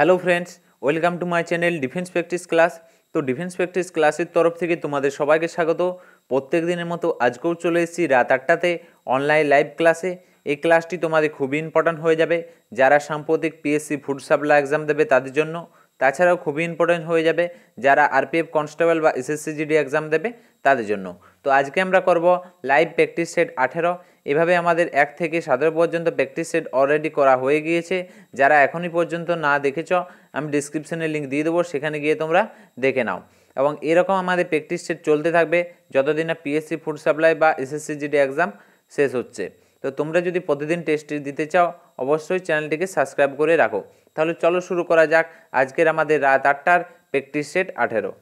Hello friends, welcome to my channel defence practice class. তো defence practice ক্লাসের তরফ থেকে তোমাদের সবাইকে স্বাগত। প্রত্যেক দিনের মতো আজকেও চলে এসেছি রাত আটটাতে অনলাইন লাইভ ক্লাসে এই ক্লাসটি তোমাদের খুবই ইম্পর্ট্যান্ট হয়ে যাবে। যারা সাম্প্রতিক পিএসসি ফুড সাপ্লাই এক্সাম দেবে তাদের জন্য। তাছাড়াও খুবই ইম্পর্টেন্ট হয়ে যাবে। যারা আরপিএফ কনস্টেবল বা এসএসসি জিডি এক্সাম দেবে তাদের জন্য। তো আজকে আমরা করব লাইভ প্র্যাকটিস সেট আঠেরো। এভাবে আমাদের এক থেকে সতেরো পর্যন্ত প্র্যাকটিস সেট অলরেডি করা হয়ে গিয়েছে। যারা এখনই পর্যন্ত না দেখেছ, আমি ডিসক্রিপশনে লিঙ্ক দিয়ে দেবো, সেখানে গিয়ে তোমরা দেখে নাও। এবং এরকম আমাদের প্র্যাকটিস সেট চলতে থাকবে যতদিন না পিএসসি ফুড সাপ্লাই বা এসএসসি জিডি এক্সাম শেষ হচ্ছে। তো তোমরা যদি প্রতিদিন টেস্ট দিতে চাও, অবশ্যই চ্যানেলটিকে সাবস্ক্রাইব করে রাখো। তাহলে চলো শুরু করা যাক আজকের আমাদের রাত আটটার প্র্যাকটিস সেট আঠেরো।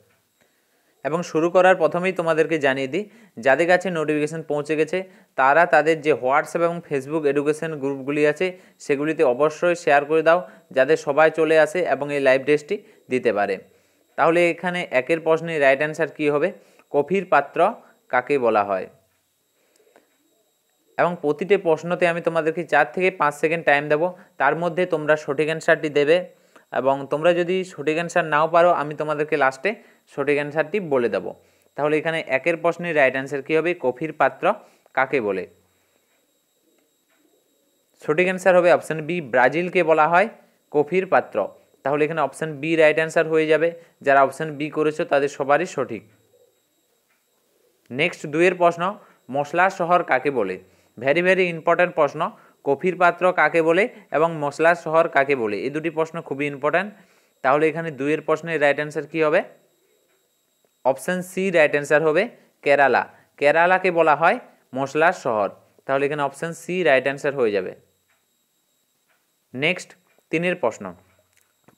এবং শুরু করার প্রথমেই তোমাদেরকে জানিয়ে দিই, যাদের কাছে নোটিফিকেশান পৌঁছে গেছে, তারা তাদের যে হোয়াটসঅ্যাপ এবং ফেসবুক এডুকেশন গ্রুপগুলি আছে, সেগুলিতে অবশ্যই শেয়ার করে দাও যাদের সবাই চলে আসে এবং এই লাইভ টেস্টটি দিতে পারে। তাহলে এখানে একের প্রশ্নে রাইট অ্যান্সার কী হবে? কফির পাত্র কাকে বলা হয়? এবং প্রতিটি প্রশ্নতে আমি তোমাদেরকে চার থেকে পাঁচ সেকেন্ড টাইম দেবো, তার মধ্যে তোমরা সঠিক অ্যান্সারটি দেবে। এবং তোমরা যদি সঠিক অ্যান্সার নাও পারো, আমি তোমাদেরকে লাস্টে সঠিক অ্যান্সারটি বলে দেবো। তাহলে এখানে একের প্রশ্নের রাইট অ্যান্সার কী হবে? কফির পাত্র কাকে বলে? সঠিক অ্যান্সার হবে অপশান বি ব্রাজিলকে বলা হয় কফির পাত্র। তাহলে এখানে অপশান বি রাইট অ্যান্সার হয়ে যাবে। যারা অপশান বি করেছ, তাদের সবারই সঠিক। নেক্সট দুইয়ের প্রশ্ন, মশলা শহর কাকে বলে? ভেরি ভেরি ইম্পর্ট্যান্ট প্রশ্ন। কফির পাত্র কাকে বলে এবং মশলা শহর কাকে বলে? এই দুটি প্রশ্ন খুবই ইম্পর্ট্যান্ট তাহলে এখানে দুইয়ের প্রশ্নের রাইট অ্যান্সার কী হবে? অপশান সি রাইট অ্যান্সার হবে কেরালা। কেরালাকে বলা হয় মশলার শহর। তাহলে এখানে অপশান সি রাইট অ্যান্সার হয়ে যাবে। নেক্সট তিনের প্রশ্ন।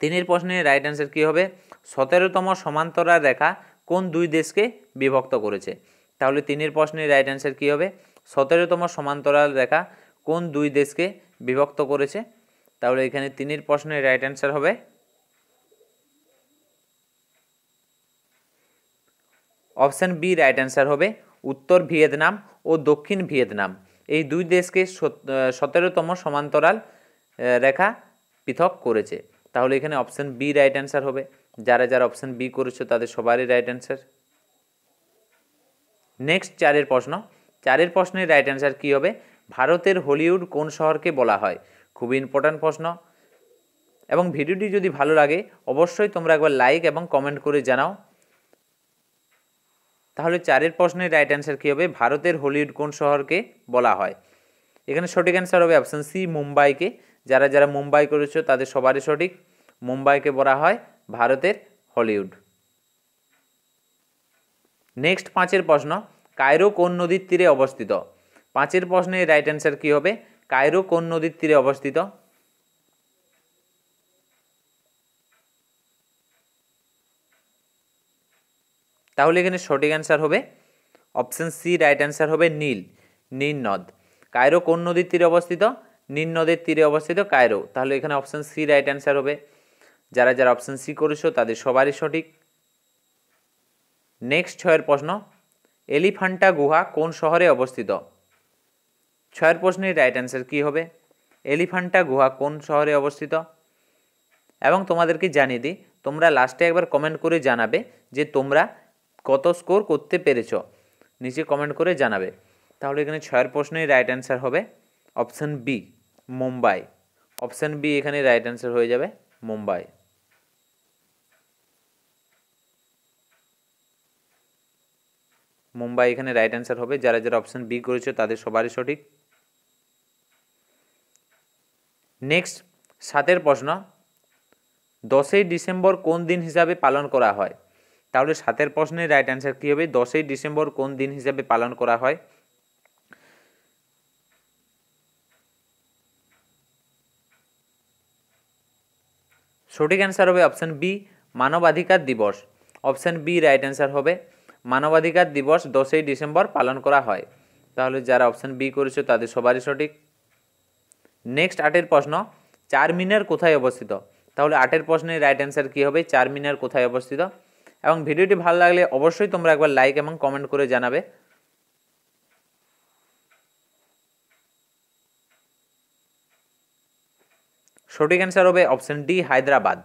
তিনের প্রশ্নের রাইট অ্যান্সার কী হবে? সতেরোতম সমান্তরাল রেখা কোন দুই দেশকে বিভক্ত করেছে? তাহলে তিনের প্রশ্নের রাইট অ্যান্সার কী হবে? সতেরোতম সমান্তরাল রেখা কোন দুই দেশকে বিভক্ত করেছে? তাহলে এখানে তিনের প্রশ্নের রাইট অ্যান্সার হবে। অপশান বি রাইট অ্যান্সার হবে। উত্তর ভিয়েতনাম ও দক্ষিণ ভিয়েতনাম। এই দুই দেশকে সতেরোতম সমান্তরাল রেখা পৃথক করেছে। তাহলে এখানে অপশান বি রাইট অ্যান্সার হবে। যারা যারা অপশান বি করেছ তাদের সবারই রাইট অ্যান্সার নেক্সট চারের প্রশ্ন। চারের প্রশ্নের রাইট অ্যান্সার কী হবে? ভারতের হলিউড কোন শহরকে বলা হয়? খুবই ইম্পর্ট্যান্ট প্রশ্ন। এবং ভিডিওটি যদি ভালো লাগে, অবশ্যই তোমরা একবার লাইক এবং কমেন্ট করে জানাও। তাহলে চারের প্রশ্নের রাইট অ্যান্সার কী হবে? ভারতের হলিউড কোন শহরকে বলা হয়? এখানে সঠিক অ্যান্সার হবে অপশান সি মুম্বাইকে। যারা যারা মুম্বাই করেছ, তাদের সবারই সঠিক। মুম্বাইকে বলা হয় ভারতের হলিউড। নেক্সট পাঁচের প্রশ্ন, কায়রো কোন নদীর তীরে অবস্থিত? পাঁচের প্রশ্নের রাইট অ্যান্সার কী হবে? কায়রো কোন নদীর তীরে অবস্থিত? তাহলে এখানে সঠিক অ্যান্সার হবে। অপশান সি রাইট অ্যান্সার হবে নীল নীল নদ। কায়রো কোন নদীর তীরে অবস্থিত? নীল নদের তীরে অবস্থিত কায়রো। তাহলে এখানে অপশান সি রাইট অ্যান্সার হবে। যারা যারা অপশান সি করেছ, তাদের সবারই সঠিক। নেক্সট ছয়ের প্রশ্ন এলিফান্টা গুহা কোন শহরে অবস্থিত? ছয়ের প্রশ্নের রাইট অ্যান্সার কী হবে? এলিফান্টা গুহা কোন শহরে অবস্থিত? এবং তোমাদেরকে জানিয়ে দিই, তোমরা লাস্টে একবার কমেন্ট করে জানাবে যে তোমরা কত স্কোর করতে পেরেছ। নিচে কমেন্ট করে জানাবে। তাহলে এখানে ছয়ের প্রশ্নের রাইট অ্যান্সার হবে option B Mumbai. Option B এখানে রাইট অ্যান্সার হয়ে যাবে মুম্বাই। মুম্বাই এখানে রাইট অ্যান্সার হবে। যারা যারা অপশান বি করেছে তাদের সবারই সঠিক। নেক্সট, সাতের প্রশ্ন। দশই ডিসেম্বর কোন দিন হিসাবে পালন করা হয়? তাহলে সাতের প্রশ্নের রাইট অ্যান্সার কী হবে? দশই ডিসেম্বর কোন দিন হিসাবে পালন করা হয়? সঠিক অ্যান্সার হবে অপশান বি মানবাধিকার দিবস। অপশান বি রাইট অ্যান্সার হবে, মানবাধিকার দিবস দশই ডিসেম্বর পালন করা হয়। তাহলে যারা অপশান বি করেছ, তাদের সবারই সঠিক। নেক্সট আটের প্রশ্ন চার মিনার কোথায় অবস্থিত? তাহলে আটের প্রশ্নের রাইট অ্যান্সার কী হবে? চার মিনার কোথায় অবস্থিত? এবং ভিডিওটি ভালো লাগলে অবশ্যই তোমরা একবার লাইক এবং কমেন্ট করে জানাবে। সঠিক অ্যান্সার হবে option D Hyderabad.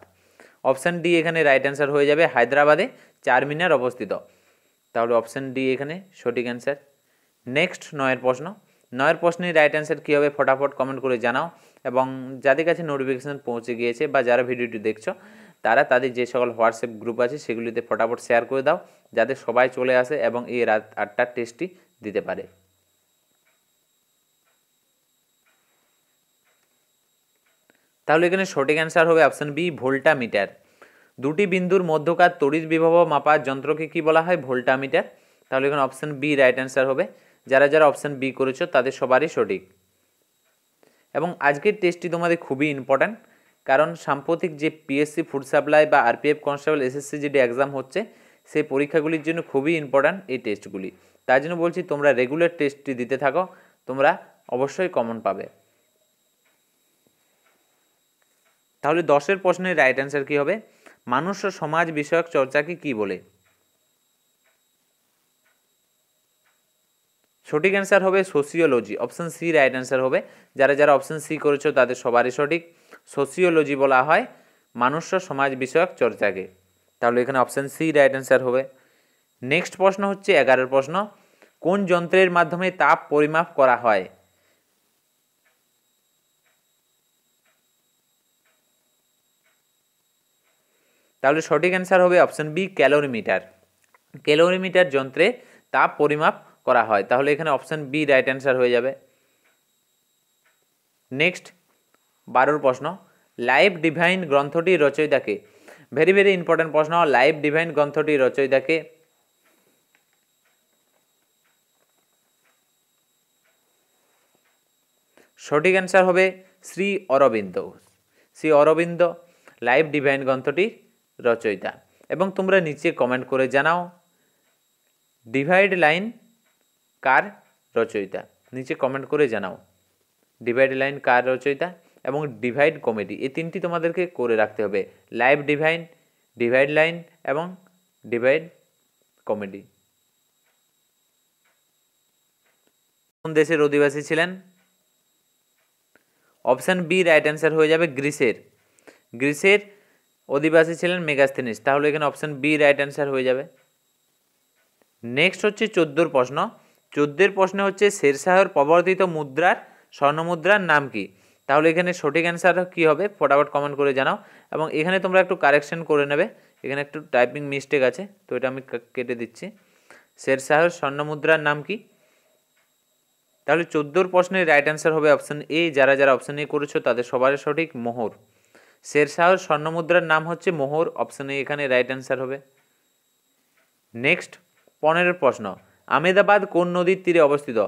Option D এখানে রাইট অ্যান্সার হয়ে যাবে, হায়দ্রাবাদে চার মিনার অবস্থিত। তাহলে অপশান ডি এখানে সঠিক অ্যান্সার নেক্সট নয়ের প্রশ্ন নয়ের প্রশ্নের রাইট অ্যান্সার কী হবে ফটাফট কমেন্ট করে জানাও এবং যাদের কাছে নোটিফিকেশান পৌঁছে গিয়েছে বা যারা ভিডিওটি দেখছ, তারা তাদের যে সকল হোয়াটসঅ্যাপ গ্রুপ আছে সেগুলিতে ফটাফট শেয়ার করে দাও, যাতে সবাই চলে আসে এবং এই রাত আটটার টেস্টটি দিতে পারে। তাহলে এখানে সঠিক অ্যান্সার হবে অপশান বি ভোল্টা মিটার দুটি বিন্দুর মধ্যকার তড়িৎ বিভব মাপার যন্ত্রকে কি বলা হয়? ভোল্টা মিটার তাহলে এখানে অপশান বি রাইট অ্যান্সার হবে। যারা যারা অপশান বি করেছ, তাদের সবারই সঠিক। এবং আজকের টেস্টটি তোমাদের খুবই ইম্পর্ট্যান্ট কারণ সাম্প্রতিক যে পিএসসি ফুড সাপ্লাই বা আরপিএফ কনস্টেবল এসএসসি যেটি এক্সাম হচ্ছে, সেই পরীক্ষাগুলির জন্য খুবই ইম্পর্ট্যান্ট এই টেস্টগুলি তাই জন্য বলছি, তোমরা রেগুলার টেস্টটি দিতে থাকো, তোমরা অবশ্যই কমন পাবে। তাহলে দশের প্রশ্নের রাইট অ্যান্সার কী হবে? মানুষ ও সমাজ বিষয়ক চর্চাকে কি বলে? সঠিক অ্যান্সার হবে sociology option C right answer হবে। যারা যারা অপশান সি করেছ তাদের সবারই সঠিক। সোসিওলজি বলা হয় মানুষ সমাজ বিষয়ক চর্চাকে। তাহলে এখানে অপশান সি রাইট অ্যান্সার হবে। নেক্সট প্রশ্ন হচ্ছে এগারোর প্রশ্ন। কোন যন্ত্রের মাধ্যমে তাপ পরিমাপ করা হয়? তাহলে সঠিক অ্যান্সার হবে অপশান বি ক্যালোরিমিটার। ক্যালোরিমিটার যন্ত্রে তাপ পরিমাপ করা হয়। তাহলে এখানে অপশান বি রাইট অ্যান্সার হয়ে যাবে। নেক্সট বারোর প্রশ্ন। লাইভ ডিভাইন গ্রন্থটির রচয়িতাকে। ভেরি ভেরি ইম্পর্টেন্ট প্রশ্ন। লাইভ ডিভাইন গ্রন্থটির রচয়িতাকে। সঠিক অ্যান্সার হবে শ্রী অরবিন্দ। শ্রী অরবিন্দ লাইভ ডিভাইন গ্রন্থটির রচয়িতা। এবং তোমরা নিচে কমেন্ট করে জানাও। ডিভাইড লাইন কার রচয়িতা? নিচে কমেন্ট করে জানাও। ডিভাইড লাইন কার রচয়িতা এবং ডিভাইড কমেডি এই তিনটি তোমাদেরকে করে রাখতে হবে। লাইভ ডিভাইন ডিভাইড লাইন এবং ডিভাইড কমেডি কোন দেশের অধিবাসী ছিলেন? অপশান বি রাইট অ্যান্সার হয়ে যাবে গ্রিসের গ্রিসের অধিবাসী ছিলেন মেগাস্থেনিস। তাহলে এখানে অপশান বি রাইট অ্যান্সার হয়ে যাবে। নেক্সট হচ্ছে চোদ্দোর প্রশ্ন। চোদ্দের প্রশ্নে হচ্ছে শেরশাহর প্রবর্তিত মুদ্রার স্বর্ণমুদ্রার নাম কি? তাহলে এখানে সঠিক অ্যান্সার কী হবে? ফটাফট কমেন্ট করে জানাও। এবং এখানে তোমরা একটু কারেকশন করে নেবে। এখানে একটু টাইপিং মিস্টেক আছে, তো এটা আমি কেটে দিচ্ছি। শেরশাহর স্বর্ণমুদ্রার নাম কি? তাহলে চোদ্দোর প্রশ্নের রাইট অ্যান্সার হবে অপশান এ যারা যারা অপশান এ করেছ, তাদের সবারই সঠিক মোহর। শেরশাহর স্বর্ণমুদ্রার নাম হচ্ছে মোহর। অপশান এ এখানে রাইট অ্যান্সার হবে। নেক্সট পনেরোর প্রশ্ন। আমেদাবাদ কোন নদীর তীরে অবস্থিত?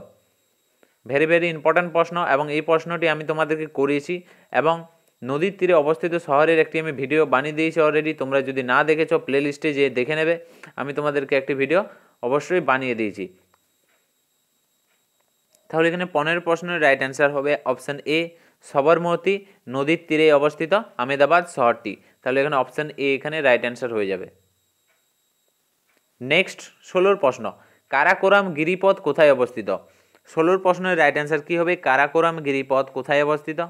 ভেরি ভেরি ইম্পর্ট্যান্ট প্রশ্ন এবং এই প্রশ্নটি আমি তোমাদেরকে করিয়েছি এবং নদীর তীরে অবস্থিত শহরের একটি আমি ভিডিও বানিয়ে দিয়েছি অলরেডি তোমরা যদি না দেখেছ প্লে লিস্টে যে দেখে নেবে। আমি তোমাদেরকে একটি ভিডিও অবশ্যই বানিয়ে দিয়েছি। তাহলে এখানে পনেরো প্রশ্নের রাইট অ্যান্সার হবে অপশান এ সবরমতী নদীর তীরে অবস্থিত আমেদাবাদ শহরটি। তাহলে এখানে অপশান এ এখানে রাইট অ্যান্সার হয়ে যাবে। নেক্সট ষোলোর প্রশ্ন। কারাকোরাম গিরিপথ কোথায় অবস্থিত? ষোলোর প্রশ্নের রাইট অ্যান্সার কী হবে? কারাকোরাম গিরিপথ কোথায় অবস্থিত?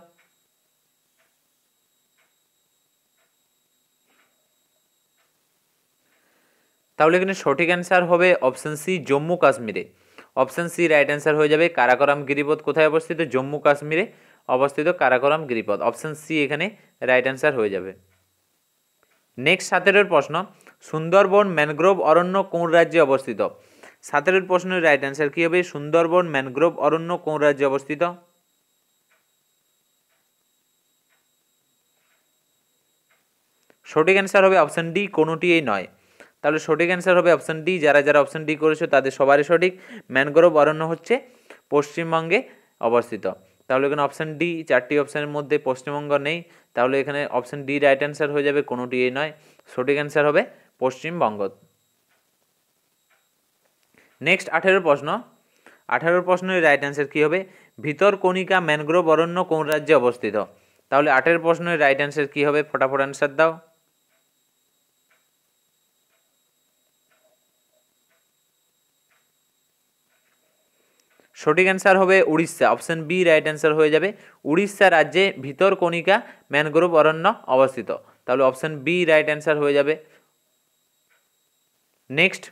তাহলে এখানে সঠিক অ্যান্সার হবে অপশান সি জম্মু কাশ্মীরে। অপশান সি রাইট অ্যান্সার হয়ে যাবে কারাকোরাম গিরিপথ কোথায় অবস্থিত? জম্মু কাশ্মীরে অবস্থিত কারাকোরাম গিরিপথ। অপশান সি এখানে রাইট অ্যান্সার হয়ে যাবে। নেক্সট সতেরোর প্রশ্ন, সুন্দরবন ম্যানগ্রোভ অরণ্য কোন রাজ্যে অবস্থিত? সতেরোর প্রশ্নের রাইট অ্যান্সার কী হবে? সুন্দরবন ম্যানগ্রোভ অরণ্য, কোন রাজ্যে অবস্থিত? সঠিক অ্যান্সার হবে অপশান ডি কোনোটি এই নয়। তাহলে সঠিক অ্যান্সার হবে অপশান ডি যারা যারা অপশান ডি করেছ তাদের সবারই সঠিক। ম্যানগ্রোভ অরণ্য হচ্ছে পশ্চিমবঙ্গে অবস্থিত। তাহলে এখানে অপশান ডি চারটি অপশানের মধ্যে পশ্চিমবঙ্গ নেই। তাহলে এখানে অপশান ডি রাইট অ্যান্সার হয়ে যাবে, কোনোটি এই নয়। সঠিক অ্যান্সার হবে পশ্চিমবঙ্গ। নেক্সট আঠেরো প্রশ্ন। আঠারোর প্রশ্নের রাইট অ্যান্সার কী হবে? ভিতরকণিকা ম্যানগ্রোভ অরণ্য কোন রাজ্যে অবস্থিত? তাহলে আঠেরো প্রশ্নের রাইট অ্যান্সার কী হবে? ফটাফট অ্যান্সার দাও। সঠিক অ্যান্সার হবে Orissa. Option B right answer হয়ে যাবে। উড়িষ্যা রাজ্যে ভিতরকণিকা ম্যানগ্রোভ অরণ্য অবস্থিত। তাহলে অপশন বি রাইট অ্যান্সার হয়ে যাবে। নেক্সট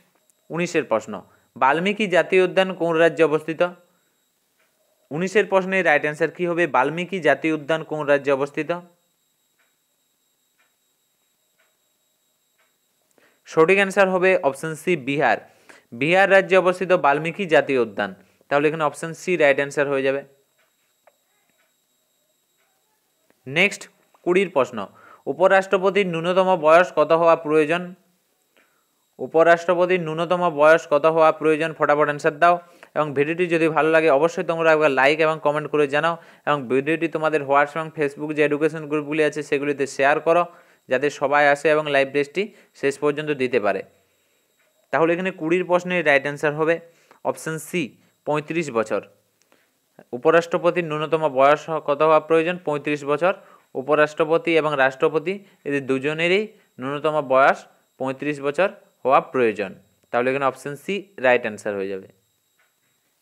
উনিশের প্রশ্ন। বাল্মীকি জাতীয় উদ্যান কোন রাজ্যে অবস্থিত? উনিশের প্রশ্নের রাইট অ্যান্সার কি হবে? বাল্মীকি জাতীয় উদ্যান কোন রাজ্যে অবস্থিত? সঠিক অ্যান্সার হবে অপশন সি বিহার। বিহার রাজ্যে অবস্থিত বাল্মীকি জাতীয় উদ্যান। তাহলে এখানে অপশন সি রাইট অ্যান্সার হয়ে যাবে। নেক্সট কুড়ির প্রশ্ন। উপরাষ্ট্রপতির ন্যূনতম বয়স কত হওয়া প্রয়োজন? উপরাষ্ট্রপতির ন্যূনতম বয়স কত হওয়া প্রয়োজন ফটাফট অ্যান্সার দাও। এবং ভিডিওটি যদি ভালো লাগে, অবশ্যই তোমরা একবার লাইক এবং কমেন্ট করে জানাও। এবং ভিডিওটি তোমাদের হোয়াটসঅ্যাপ এবং ফেসবুক যে এডুকেশন গ্রুপগুলি আছে, সেগুলিতে শেয়ার করো, যাতে সবাই আসে এবং লাইভ টেস্টটি শেষ পর্যন্ত দিতে পারে। তাহলে এখানে কুড়ির প্রশ্নের রাইট অ্যান্সার হবে। অপশান সি পঁয়ত্রিশ বছর। উপরাষ্ট্রপতির ন্যূনতম বয়স কত হওয়া প্রয়োজন? পঁয়ত্রিশ বছর। উপরাষ্ট্রপতি এবং রাষ্ট্রপতি এদের দুজনেরই ন্যূনতম বয়স পঁয়ত্রিশ বছর। হওয়া প্রয়োজন। তাহলে এখানে অপশান সি রাইট অ্যান্সার হয়ে যাবে।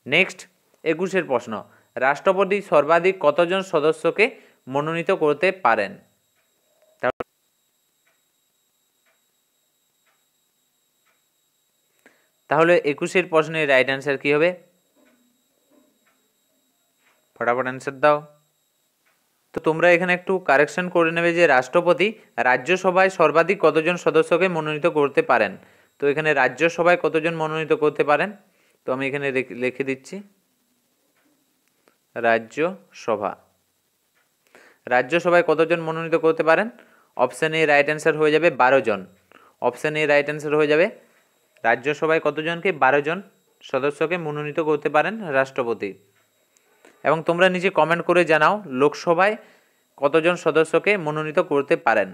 নেক্সট একুশের প্রশ্ন। রাষ্ট্রপতি সর্বাধিক কতজন সদস্যকে মনোনীত করতে পারেন? তাহলে একুশের প্রশ্নের রাইট অ্যান্সার কী হবে? ফটাফট অ্যান্সার দাও। তো তোমরা এখানে একটু কারেকশন করে নেবে যে রাষ্ট্রপতি রাজ্যসভায় সর্বাধিক কতজন সদস্যকে মনোনীত করতে পারেন? তো এখানে রাজ্যসভায় কতজন মনোনীত করতে পারেন? তো আমি এখানে লিখে দিচ্ছি। রাজ্যসভা। রাজ্যসভায় কতজন মনোনীত করতে পারেন? অপশান এ রাইট অ্যান্সার হয়ে যাবে বারো জন। অপশান এ রাইট অ্যান্সার হয়ে যাবে রাজ্যসভায় কতজনকে? বারো জন সদস্যকে মনোনীত করতে পারেন রাষ্ট্রপতি। এবং তোমরা নিজে কমেন্ট করে জানাও লোকসভায় কতজন সদস্যকে মনোনীত করতে পারেন।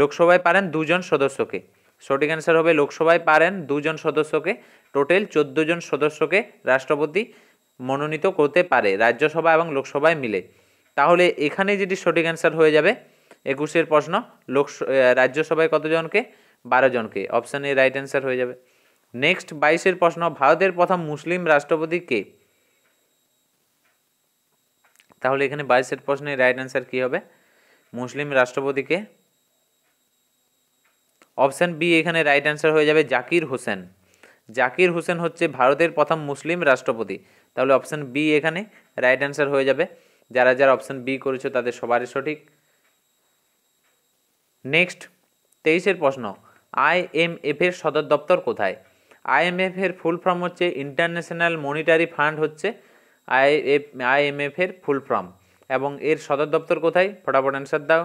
লোকসভায় পারেন দুজন সদস্যকে। সঠিক অ্যান্সার হবে লোকসভায় পারেন দুজন সদস্যকে। টোটাল চোদ্দ জন সদস্যকে রাষ্ট্রপতি মনোনীত করতে পারে রাজ্যসভা এবং লোকসভায় মিলে। তাহলে এখানে যেটি সঠিক অ্যান্সার হয়ে যাবে, একুশের প্রশ্ন লোক রাজ্যসভায় কতজনকে বারো জনকে। অপশান এ রাইট অ্যান্সার হয়ে যাবে। নেক্সট বাইশের প্রশ্ন, ভারতের প্রথম মুসলিম রাষ্ট্রপতি কে? তাহলে এখানে বাইশের প্রশ্নের রাইট অ্যান্সার কী হবে? মুসলিম রাষ্ট্রপতিকে অপশান বি এখানে রাইট অ্যান্সার হয়ে যাবে জাকির হোসেন। জাকির হোসেন হচ্ছে ভারতের প্রথম মুসলিম রাষ্ট্রপতি। তাহলে অপশান বি এখানে রাইট অ্যান্সার হয়ে যাবে। যারা যারা অপশান বি করেছ তাদের সবারই সঠিক। নেক্সট তেইশের প্রশ্ন আইএমএফ এর সদর দপ্তর কোথায়? আইএমএফ এর ফুল ফর্ম হচ্ছে ইন্টারন্যাশনাল মনিটারি ফান্ড হচ্ছে আইএফ আইএমএফ এর ফুল ফর্ম এবং এর সদর দপ্তর কোথায়? ফটাফট অ্যান্সার দাও।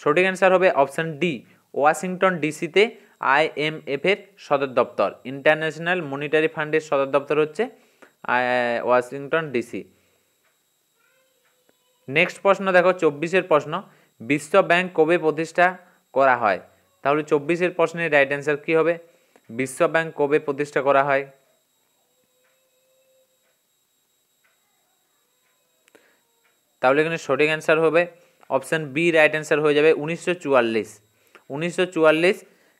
সঠিক অ্যান্সার হবে অপশান ডি ওয়াশিংটন ডিসিতে আইএমএফ এর সদর দপ্তর। ইন্টারন্যাশনাল মনিটারি ফান্ডের সদর দপ্তর হচ্ছে ওয়াশিংটন ডিসি নেক্সট প্রশ্ন দেখো, চব্বিশের প্রশ্ন, বিশ্ব ব্যাংক কবে প্রতিষ্ঠা করা হয়? তাহলে চব্বিশের প্রশ্নের রাইট অ্যান্সার কী হবে? বিশ্ব ব্যাংক কবে প্রতিষ্ঠা করা হয়? তাহলে এখানে সঠিক অ্যান্সার হবে অপশান বি রাইট অ্যান্সার হয়ে যাবে উনিশশো চুয়াল্লিশ। উনিশশো চুয়াল্লিশ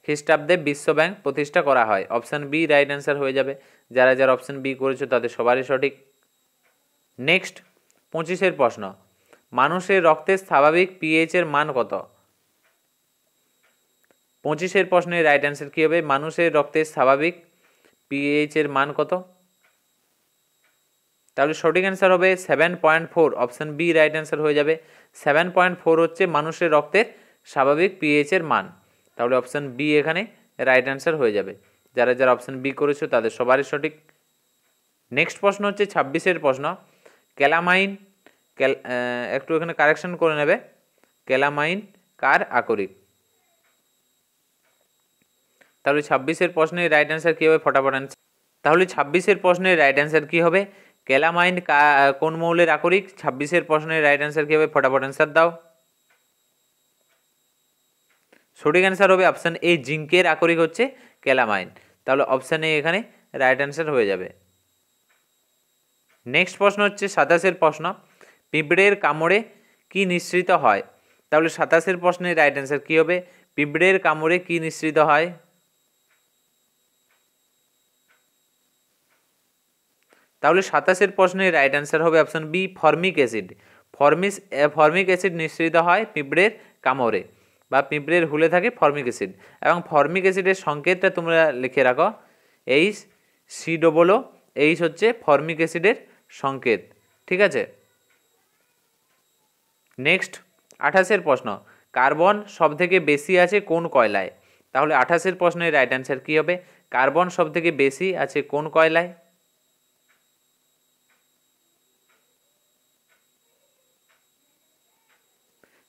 খ্রিস্টাব্দে বিশ্ব ব্যাংক প্রতিষ্ঠা করা হয়। অপশান বি রাইট অ্যান্সার হয়ে যাবে। যারা যারা অপশান বি করেছ তাদের সবারই সঠিক। নেক্সট, পঁচিশের প্রশ্ন। মানুষের রক্তের স্বাভাবিক পিএইচের মান কত? পঁচিশের প্রশ্নের রাইট অ্যান্সার কী হবে? মানুষের রক্তের স্বাভাবিক পিএইচের মান কত? তাহলে সঠিক অ্যান্সার হবে seven point four option B right answer হয়ে যাবে সেভেন পয়েন্ট ফোর হচ্ছে মানুষের রক্তের স্বাভাবিক পিএইচের মান। তাহলে অপশান বি এখানে রাইট অ্যান্সার হয়ে যাবে। যারা যারা অপশান বি করেছ, তাদের সবারই সঠিক। নেক্সট প্রশ্ন হচ্ছে ছাব্বিশের প্রশ্ন। ক্যালামাইন একটু এখানে কারেকশন করে নেবে। ক্যালামাইন কার আকরিক? তাহলে ছাব্বিশের প্রশ্নের রাইট অ্যান্সার কী হবে ফটাফট অ্যান্সার তাহলে ছাব্বিশের প্রশ্নের রাইট অ্যান্সার কী হবে? ক্যালামাইন কোন মৌলের আকরিক? ছাব্বিশের প্রশ্নের রাইট অ্যান্সার কী হবে? ফটাফট অ্যান্সার দাও। সঠিক অ্যান্সার হবে অপশান এ জিঙ্কের আকরিক হচ্ছে ক্যালামাইন। তাহলে অপশান এ এখানে রাইট অ্যান্সার হয়ে যাবে। নেক্সট প্রশ্ন হচ্ছে সাতাশের প্রশ্ন, পিঁপড়ের কামড়ে কি নিঃসৃত হয়? তাহলে সাতাশের প্রশ্নের রাইট অ্যান্সার কী হবে? পিঁপড়ের কামড়ে কি নিঃসৃত হয়? তাহলে সাতাশের প্রশ্নের রাইট অ্যান্সার হবে option B formic acid ফর্মিস formic acid নিঃসৃত হয় পিঁপড়ের কামড়ে বা পিঁপড়ের হুলে থাকে ফর্মিক অ্যাসিড এবং ফর্মিক অ্যাসিডের সংকেতটা তোমরা লিখে রাখো H C double O H হচ্ছে ফর্মিক অ্যাসিডের সংকেত, ঠিক আছে? নেক্সট আঠাশের প্রশ্ন কার্বন সব থেকে বেশি আছে কোন কয়লায়? তাহলে আঠাশের প্রশ্নের রাইট অ্যান্সার কী হবে? কার্বন সব থেকে বেশি আছে কোন কয়লায়?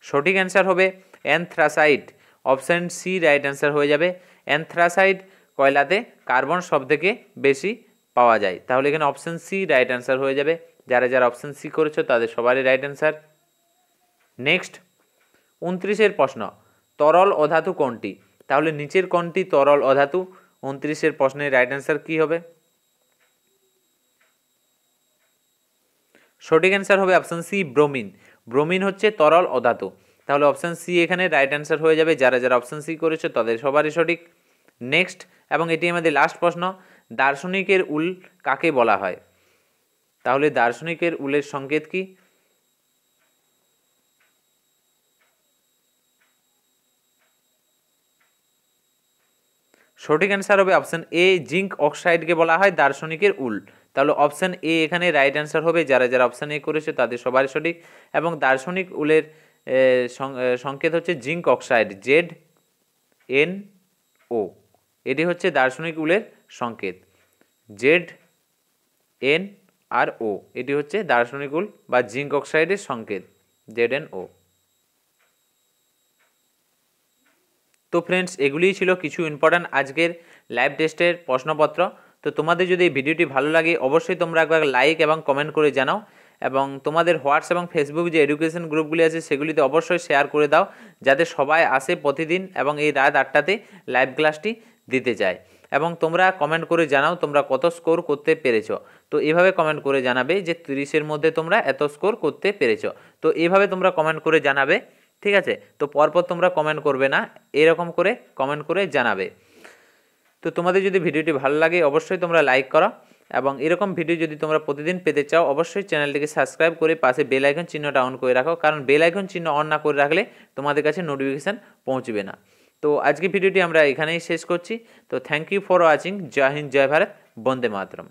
সঠিক অ্যান্সার হবে anthracite option C right answer হয়ে যাবে। অ্যানথ্রাসাইড কয়লাতে কার্বন সব থেকে বেশি পাওয়া যায়। তাহলে এখানে অপশান সি রাইট অ্যান্সার হয়ে যাবে। যারা যারা অপশান সি করেছ তাদের সবারই রাইট অ্যান্সার নেক্সট উনত্রিশের প্রশ্ন, তরল অধাতু কোনটি? তাহলে নিচের কোনটি তরল অধাতু? উনত্রিশের প্রশ্নের রাইট অ্যান্সার কী হবে? সঠিক অ্যান্সার হবে অপশান সি ব্রোমিন ব্রোমিন হচ্ছে তরল অধাতু। তাহলে অপশান সি এখানে রাইট অ্যান্সার হয়ে যাবে। যারা যারা অপশান সি করেছে, তাদের সবারই সঠিক। নেক্সট এবং এটি আমাদের লাস্ট প্রশ্ন, দার্শনিকের উল কাকে বলা হয়? তাহলে দার্শনিকের উলের সংকেত কি? সঠিক অ্যান্সার হবে অপশান এ জিঙ্ক অক্সাইডকে বলা হয় দার্শনিকের উল। তাহলে অপশান এ এখানে রাইট অ্যান্সার হবে। যারা যারা অপশান এ করেছে, তাদের সবারই সঠিক। এবং দার্শনিক উলের সংকেত হচ্ছে zinc oxide Z N O এটি হচ্ছে দার্শনিক উলের সংকেত। জেড এন আর ও এটি হচ্ছে দার্শনিক উল বা জিঙ্ক অক্সাইডের সংকেত। জেড এন ও তো ফ্রেন্ডস এগুলিই ছিল কিছু ইম্পর্ট্যান্ট আজকের লাইভ টেস্টের প্রশ্নপত্র। তো তোমাদের যদি এই ভিডিওটি ভালো লাগে, অবশ্যই তোমরা একবার লাইক এবং কমেন্ট করে জানাও। এবং তোমাদের হোয়াটস এবং ফেসবুক যে এডুকেশন গ্রুপগুলি আছে, সেগুলিতে অবশ্যই শেয়ার করে দাও, যাতে সবাই আসে প্রতিদিন এবং এই রাত আটটাতে লাইভ ক্লাসটি দিতে চায় এবং তোমরা কমেন্ট করে জানাও তোমরা কত স্কোর করতে পেরেছ। তো এভাবে কমেন্ট করে জানাবে যে তিরিশের মধ্যে তোমরা এত স্কোর করতে পেরেছ। তো এভাবে তোমরা কমেন্ট করে জানাবে, ঠিক আছে? তো পরপর তোমরা কমেন্ট করবে না, এরকম করে কমেন্ট করে জানাবে। তো তোমাদের যদি ভিডিওটি ভালো লাগে, অবশ্যই তোমরা লাইক করো এবং এরকম ভিডিও যদি তোমরা প্রতিদিন পেতে চাও, অবশ্যই চ্যানেলটিকে সাবস্ক্রাইব করে পাশে বেল আইকন চিহ্নটা অন করে রাখো। কারণ বেল আইকন চিহ্ন অন না করে রাখলে তোমাদের কাছে নোটিফিকেশান পৌঁছবে না। তো আজকে ভিডিওটি আমরা এখানেই শেষ করছি। তো থ্যাংক ইউ ফর ওয়াচিং জয় হিন্দ, জয় ভারত। বন্দে মাতরম।